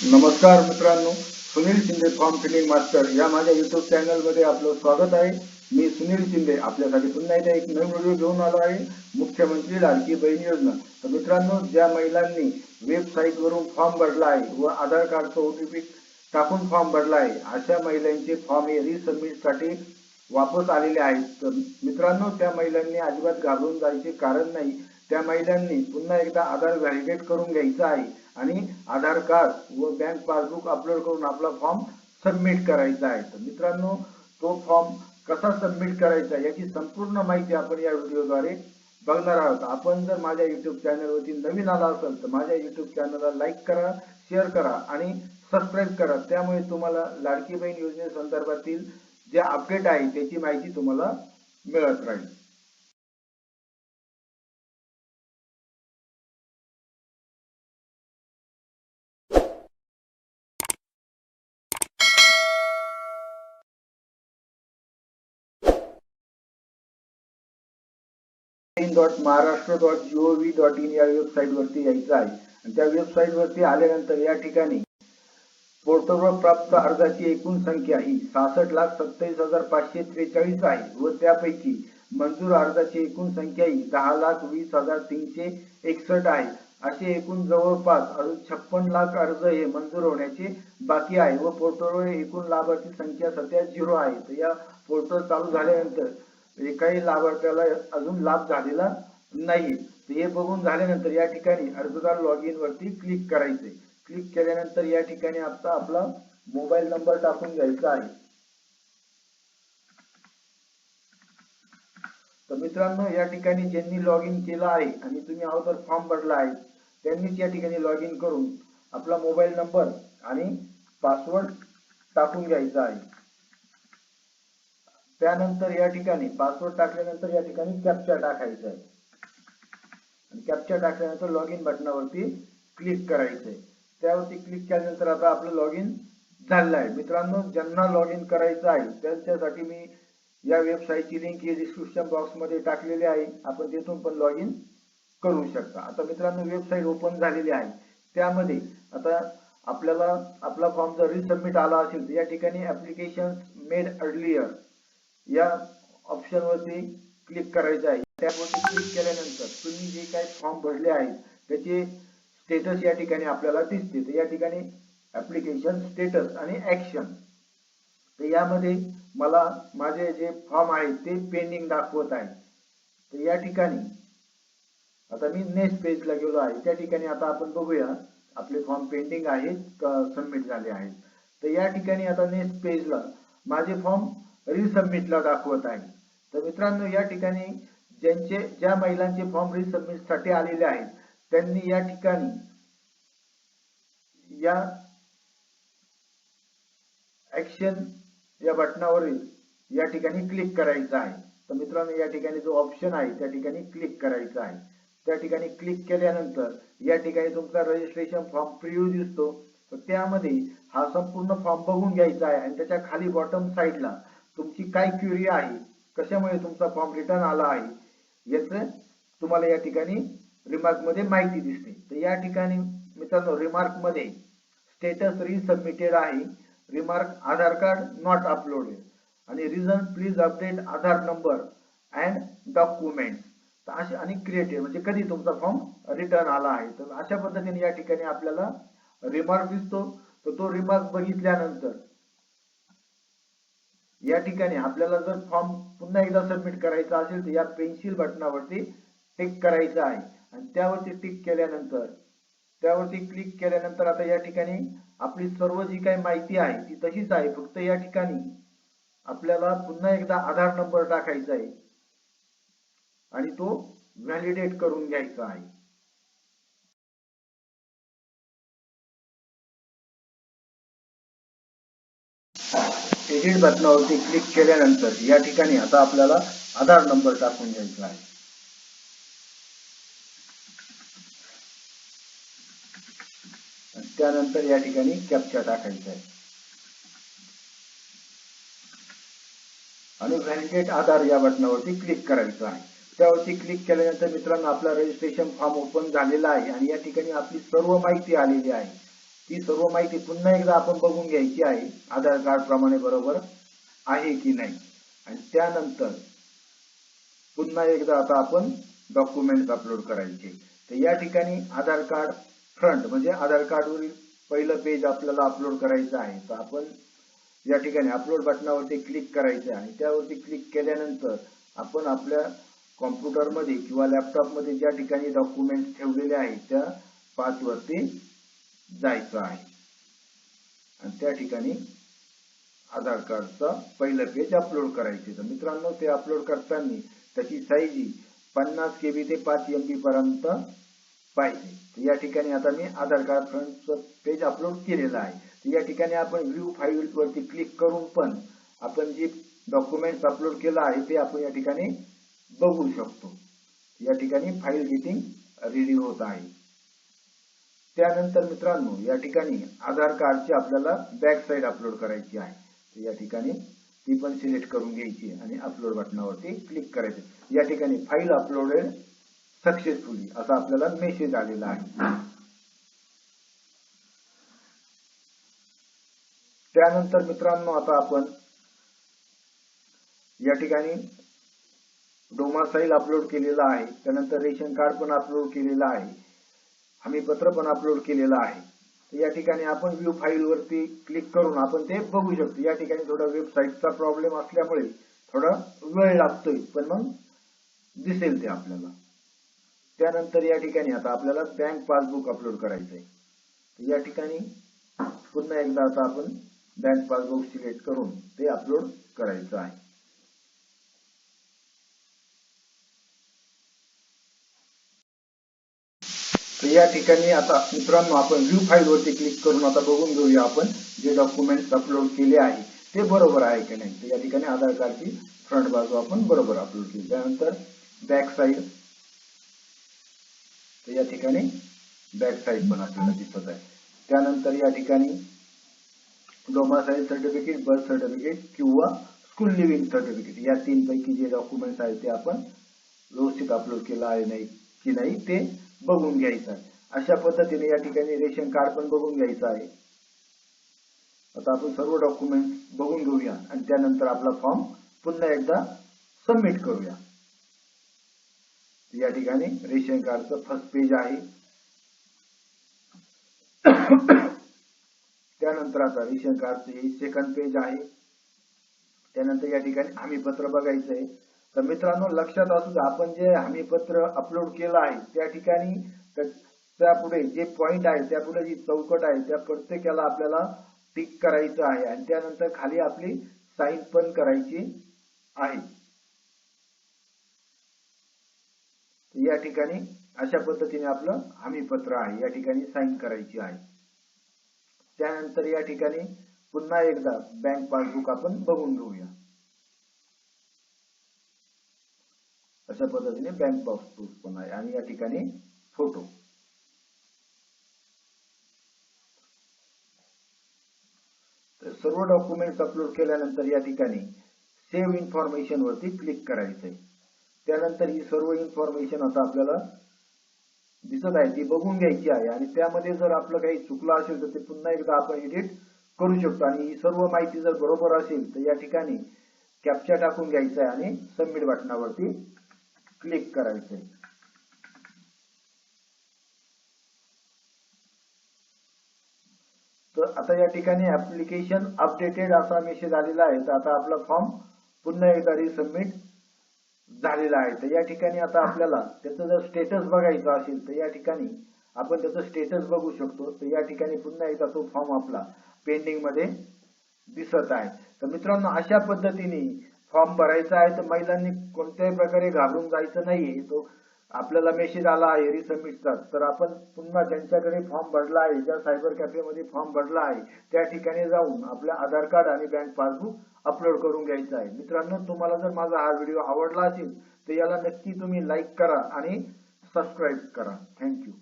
नमस्कार मित्रांनो Sunil Shinde form filling master या माझ्या युट्यूब चॅनलमध्ये आपलं स्वागत आहे. मी सुनील शिंदे आपल्यासाठी पुन्हा एकदा एक नवीन व्हिडिओ घेऊन आलो आहे मुख्यमंत्री लाडकी बहीण योजना. तर मित्रांनो ज्या महिलांनी वेबसाईट वरून फॉर्म भरला आहे व आधार कार्डचा ओटीपी टाकून फॉर्म भरला आहे अशा महिलांचे फॉर्म हे रिसबमिटसाठी वापस आलेले आहेत. तर मित्रांनो त्या महिलांनी अजिबात घाबरून जायचे कारण नाही. त्या महिलांनी पुन्हा एकदा आधार व्हॅलिडेट करून घ्यायचा आहे. आणि आधार कार्ड व बँक पासबुक अपलोड करून आपला फॉर्म सबमिट करायचा आहे. तर मित्रांनो तो फॉर्म कसा सबमिट करायचा याची संपूर्ण माहिती आपण या व्हिडिओद्वारे बघणार आहोत. आपण जर माझ्या युट्यूब चॅनलवरती नवीन आला असाल तर माझ्या युट्यूब चॅनलला लाईक करा शेअर करा आणि सबस्क्राईब करा. त्यामुळे तुम्हाला लाडकी बहीण योजनेसंदर्भातील जे अपडेट आहे त्याची माहिती तुम्हाला मिळत राहील. In dot Maharashtra dot gov dot in या वेबसाईट वरती यायचं आहे. आणि त्या वेबसाईट वरती आल्यानंतर या ठिकाणी पोर्टलवर प्राप्त अर्जाची एकूण संख्या ही सहासष्ट लाख सत्तावीस हजार पाचशे त्रेचाळीस आहे व त्यापैकी मंजूर अर्जाची एकूण संख्या ही दहा लाख वीस हजार तीनशे एकसष्ट आहे. असे एकूण जवळपास अजून छप्पन लाख अर्ज हे मंजूर होण्याचे बाकी आहे व पोर्टलवर एकूण लाभार्थी संख्या सध्या झिरो आहे. तर या पोर्टल चालू झाल्यानंतर एकाही लाभार्थ्याला अजून लाभ झालेला नाही. हे बघून झाल्यानंतर या ठिकाणी अर्जदार लॉग इन वरती क्लिक करायचे. क्लिक केल्यानंतर या ठिकाणी आता आपला मोबाईल नंबर टाकून घ्यायचा आहे. तर मित्रांनो या ठिकाणी ज्यांनी लॉग इन केलं आहे आणि तुम्ही अगोदर फॉर्म भरला आहे त्यांनीच या ठिकाणी लॉग इन करून आपला मोबाईल नंबर आणि पासवर्ड टाकून घ्यायचा आहे. त्यानंतर या ठिकाणी पासवर्ड टाकल्यानंतर या ठिकाणी कॅप्चा टाकायचा आहे. आणि कॅप्चा टाकल्यानंतर लॉग इन बटनावरती क्लिक करायचं आहे. त्यावरती क्लिक केल्यानंतर आता आपलं लॉग इन झालेलं आहे. मित्रांनो ज्यांना लॉग इन करायचं आहे त्यांच्यासाठी मी या वेबसाईटची लिंक ही डिस्क्रिप्शन बॉक्समध्ये टाकलेली आहे. आपण तिथून पण लॉग इन करू शकता. आता मित्रांनो वेबसाईट ओपन झालेली आहे. त्यामध्ये आता आपल्याला आपला फॉर्म जर रिसबमिट आला असेल तर या ठिकाणी ऍप्लिकेशन मेड अर्लियर या ऑप्शन वरती क्लिक करायचं आहे. त्यावरती क्लिक केल्यानंतर तुम्ही जे काही फॉर्म भरले आहेत त्याचे स्टेटस या ठिकाणी आपल्याला दिसते. तर या ठिकाणी ऍप्लिकेशन स्टेटस आणि ऍक्शन तर यामध्ये मला माझे जे फॉर्म आहेत ते पेंडिंग दाखवत आहे. तर या ठिकाणी आता मी नेक्स्ट पेजला गेलो आहे. त्या ठिकाणी आता आपण बघूया आपले फॉर्म पेंडिंग आहेत का सबमिट झाले आहेत. तर या ठिकाणी आता नेक्स्ट पेजला माझे फॉर्म रिसबमिटला दाखवत आहे. तर मित्रांनो या ठिकाणी ज्यांचे ज्या महिलांचे फॉर्म रिसबमिटसाठी आलेले आहेत त्यांनी या ठिकाणी या ऍक्शन या बटनावरील या ठिकाणी क्लिक करायचं आहे. तर मित्रांनो या ठिकाणी जो ऑप्शन आहे त्या ठिकाणी क्लिक करायचा आहे. त्या ठिकाणी क्लिक केल्यानंतर या ठिकाणी तुमचा रजिस्ट्रेशन फॉर्म प्रिव्ह्यू दिसतो. तर त्यामध्ये हा संपूर्ण फॉर्म बघून घ्यायचा आहे आणि त्याच्याखाली बॉटम साईडला तुमची काय क्युरी आहे? कशामुळे तुमचा फॉर्म रिटर्न आला आहे? याच तुम्हाला या ठिकाणी रिमार्कमध्ये माहिती दिसते. तर या ठिकाणी मित्रांनो रिमार्कमध्ये स्टेटस रिसबमिटेड आहे. Remark Aadhaar card not uploaded आणि reason please update Aadhaar number and document तर असे आणि क्रिएटेड म्हणजे कधी तुमचा फॉर्म रिटर्न आला आहे? तर अशा पद्धतीने या ठिकाणी आपल्याला रिमार्क दिसतो. तर तो रिमार्क बघितल्यानंतर या ठिकाणी आपल्याला जर फॉर्म पुन्हा एकदा सबमिट करायचा असेल तर या पेन्सिल बटनावरती टिक करायचं आहे. आणि त्यावरती टिक केल्यानंतर त्यावरती क्लिक केल्यानंतर आता या ठिकाणी आपली सर्व जी काही माहिती आहे ती तशीच आहे. फक्त या ठिकाणी आपल्याला पुन्हा एकदा आधार नंबर टाकायचा आहे. आणि तो व्हॅलिडेट करून घ्यायचा आहे. एडिट बटनावरती क्लिक केल्यानंतर या ठिकाणी आता आपल्याला आधार नंबर टाकून घ्यायचा आहे. त्यानंतर या ठिकाणी कॅप्चा टाकायचा आहे. आणि व्हॅलिडेट आधार या बटनावरती क्लिक करायचं आहे. त्यावरती क्लिक केल्यानंतर मित्रांनो आपला रजिस्ट्रेशन फॉर्म ओपन झालेला आहे आणि या ठिकाणी आपली सर्व माहिती आलेली आहे. ही सर्व माहिती पुन्हा एकदा आपण बघून घ्यायची आहे. आधार कार्ड प्रमाणे बरोबर आहे की नाही? आणि त्यानंतर पुन्हा एकदा आता आपण डॉक्युमेंट अपलोड करायचे. तर या ठिकाणी आधार कार्ड फ्रंट म्हणजे आधार कार्डवरील पहिलं पेज आपल्याला अपलोड करायचं आहे. तर आपण या ठिकाणी अपलोड बटनावरती क्लिक करायचं आहे. आणि त्यावरती क्लिक केल्यानंतर आपण आपल्या कॉम्प्युटरमध्ये किंवा लॅपटॉपमध्ये ज्या ठिकाणी डॉक्युमेंट ठेवलेले आहेत त्या पाचवरती जायचं आहे. आणि त्या ठिकाणी आधार कार्डचा पहिलं पेज अपलोड करायचे तर मित्रांनो ते अपलोड करताना त्याची साईज ही पन्नास के बी ते पाच एम बी पर्यंत पाहिजे. तर या ठिकाणी आता मी आधार कार्ड फ्रंटचं पेज अपलोड केलेलं आहे. तर या ठिकाणी आपण व्ह्यू फाईल वरती क्लिक करून पण आपण जे डॉक्युमेंट अपलोड केलं आहे ते आपण या ठिकाणी बघू शकतो. या ठिकाणी फाईल गेटिंग रेडी होत आहे. त्यानंतर मित्रांनो या ठिकाणी आधार कार्डची आपल्याला बॅक साईड अपलोड करायची आहे. या ठिकाणी ती पण सिलेक्ट करून घ्यायची आणि अपलोड बटनावरती क्लिक करायचे. या ठिकाणी फाईल अपलोडेड सक्सेसफुली असा आपल्याला मेसेज आलेला आहे. त्यानंतर मित्रांनो आता आपण या ठिकाणी डोमासाईल अपलोड केलेला आहे. त्यानंतर रेशन कार्ड पण अपलोड केलेलं आहे. हमीपत्र पण अपलोड केलेलं आहे. या ठिकाणी आपण व्ह्यू फाईल वरती क्लिक करून आपण ते बघू शकतो. या ठिकाणी थोडा वेबसाईटचा प्रॉब्लेम असल्यामुळे थोडा वेळ लागतोय पण मग दिसेल ते आपल्याला. त्यानंतर या ठिकाणी आता आपल्याला बँक पासबुक अपलोड करायचं आहे या ठिकाणी पुन्हा एकदा आता आपण बँक पासबुक सिलेक्ट करून ते अपलोड करायचं आहे. तर या ठिकाणी आता मित्रांनो आपण व्ह्यू फाईल वरती क्लिक करून आता बघून घेऊया आपण जे डॉक्युमेंट अपलोड केले आहे. ते बरोबर आहे की नाही? तर या ठिकाणी आधार कार्डची फ्रंट बाजू आपण बरोबर अपलोड केली. त्यानंतर बॅक साईड तर या ठिकाणी बॅक साईड पण आपल्याला दिसत आहे. त्यानंतर या ठिकाणी डोमासाईल सर्टिफिकेट बर्थ सर्टिफिकेट किंवा स्कूल लिव्हिंग सर्टिफिकेट या तीन पैकी जे डॉक्युमेंट्स आहेत ते आपण व्यवस्थित अपलोड केलं आहे नाही? की नाही ते बघून घ्यायचं आहे. अशा पद्धतीने या ठिकाणी रेशन कार्ड पण बघून घ्यायचं आहे. आता आपण सर्व डॉक्युमेंट बघून घेऊया आणि त्यानंतर आपला फॉर्म पुन्हा एकदा सबमिट करूया. या ठिकाणी रेशन कार्डचं फर्स्ट पेज आहे. त्यानंतर आता रेशन कार्डचे सेकंड पेज आहे. त्यानंतर या ठिकाणी हमी पत्र बघायचं आहे तर मित्रांनो लक्षात असू द्या आपण जे हमीपत्र अपलोड केलं आहे त्या ठिकाणी त्यापुढे जे पॉइंट आहे त्यापुढे जी चौकट आहे त्या प्रत्येकाला आपल्याला टिक करायचं आहे. आणि त्यानंतर खाली आपली साईन पण करायची आहे. या ठिकाणी अशा पद्धतीने आपलं हमीपत्र आहे या ठिकाणी साईन करायची आहे. त्यानंतर या ठिकाणी पुन्हा एकदा बँक पासबुक आपण बघून घेऊया. अशा पद्धतीने बँक पासबुक पण आहे. आणि या ठिकाणी फोटो सर्व डॉक्युमेंट्स अपलोड केल्यानंतर या ठिकाणी सेव्ह इन्फॉर्मेशन वरती क्लिक करायचंय. त्यानंतर ही सर्व इन्फॉर्मेशन आता आपल्याला दिसत आहे ती बघून घ्यायची आहे. आणि त्यामध्ये जर आपलं काही चुकलं असेल तर ते पुन्हा एकदा आपण एडिट करू शकतो. आणि ही सर्व माहिती जर बरोबर असेल तर या ठिकाणी कॅप्चा टाकून घ्यायचा आहे आणि सबमिट बटनावरती क्लिक करायचे. तर आता या ठिकाणी ऍप्लिकेशन अपडेटेड असा मेसेज आलेला आहे. तर आता आपला फॉर्म पुन्हा एकदा रिसबमिट झालेला आहे. तर या ठिकाणी आता आपल्याला त्याचं जर स्टेटस बघायचं असेल तर या ठिकाणी आपण त्याचं स्टेटस बघू शकतो. तर या ठिकाणी पुन्हा एकदा तो फॉर्म आपला पेंडिंगमध्ये दिसत आहे. तर मित्रांनो अशा पद्धतीने फॉर्म भरायचा आहे तर महिलांनी कोणत्याही प्रकारे घाबरून जायचं नाहीये तो आपल्याला मेसेज आला आहे रिसबमिटचा तर आपण पुन्हा ज्यांच्याकडे फॉर्म भरला आहे ज्या सायबर कॅफेमध्ये फॉर्म भरला आहे त्या ठिकाणी जाऊन आपलं आधार कार्ड आणि बँक पासबुक अपलोड करून घ्यायचं आहे. मित्रांनो तुम्हाला जर माझा हा व्हिडिओ आवडला असेल तर याला नक्की तुम्ही लाईक करा आणि सबस्क्राईब करा. थँक्यू